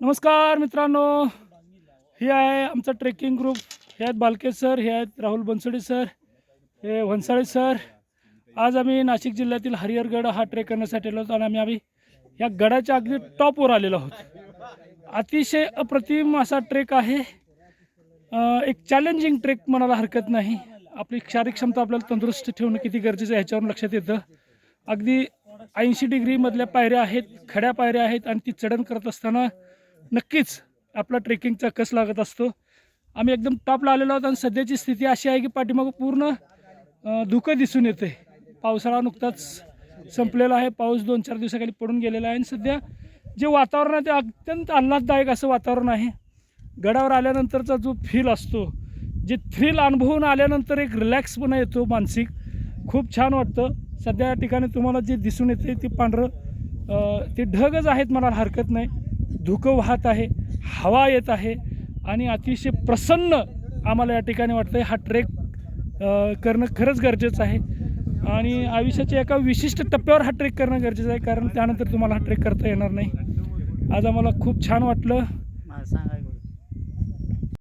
नमस्कार मित्रांनो. हे आहे आमचा ट्रेकिंग ग्रुप. हे आहेत बालके सर हे आहेत राहुल बनसोडे सर हे वनसाळे सर. आज आम्ही नाशिक जिल्ह्यातील हरिहरगड हा ट्रेक करण्यासाठी आलो होतो आणि आम्ही आम्ही या गडाच्या अगदी टॉपवर आलेलो आहोत. अतिशय अप्रतिम असा ट्रेक आहे. एक चॅलेंजिंग ट्रेक म्हणायला हरकत नाही. आपली शारीरिक क्षमता आपल्याला तंदुरुस्त ठेवणं किती गरजेचं आहे ह्याच्यावरून लक्षात येतं. अगदी ऐंशी डिग्रीमधल्या पायऱ्या आहेत खड्या पायऱ्या आहेत आणि ती चढण करत असताना नक्कीच आपला ट्रेकिंगचा कस लागत असतो. आम्ही एकदम टॉपला आलेलो आहोत आणि सध्याची स्थिती अशी आहे की पाठीमागं पूर्ण धुकं दिसून येते पावसाळा नुकताच संपलेला आहे. पाऊस दोन चार दिवसाखाली पडून गेलेला आहे आणि सध्या जे वातावरण आहे ते अत्यंत आल्हाददायक असं वातावरण आहे. गडावर आल्यानंतरचा जो फील असतो जे थ्रिल अनुभवून आल्यानंतर एक रिलॅक्सपणा येतो मानसिक. खूप छान वाटतं. सध्या या ठिकाणी तुम्हाला जे दिसून येते ते पांढरं ते ढगच आहेत मला हरकत नाही. धुकं वाहत आहे हवा येत आहे आणि अतिशय प्रसन्न आम्हाला या ठिकाणी वाटतं हा ट्रेक करणं खरंच गरजेचं आहे. आणि आयुष्याच्या एका विशिष्ट टप्प्यावर हा ट्रेक करणं गरजेचं आहे कारण त्यानंतर तुम्हाला हा ट्रेक करता येणार नाही. आज आम्हाला खूप छान वाटलं. सांगा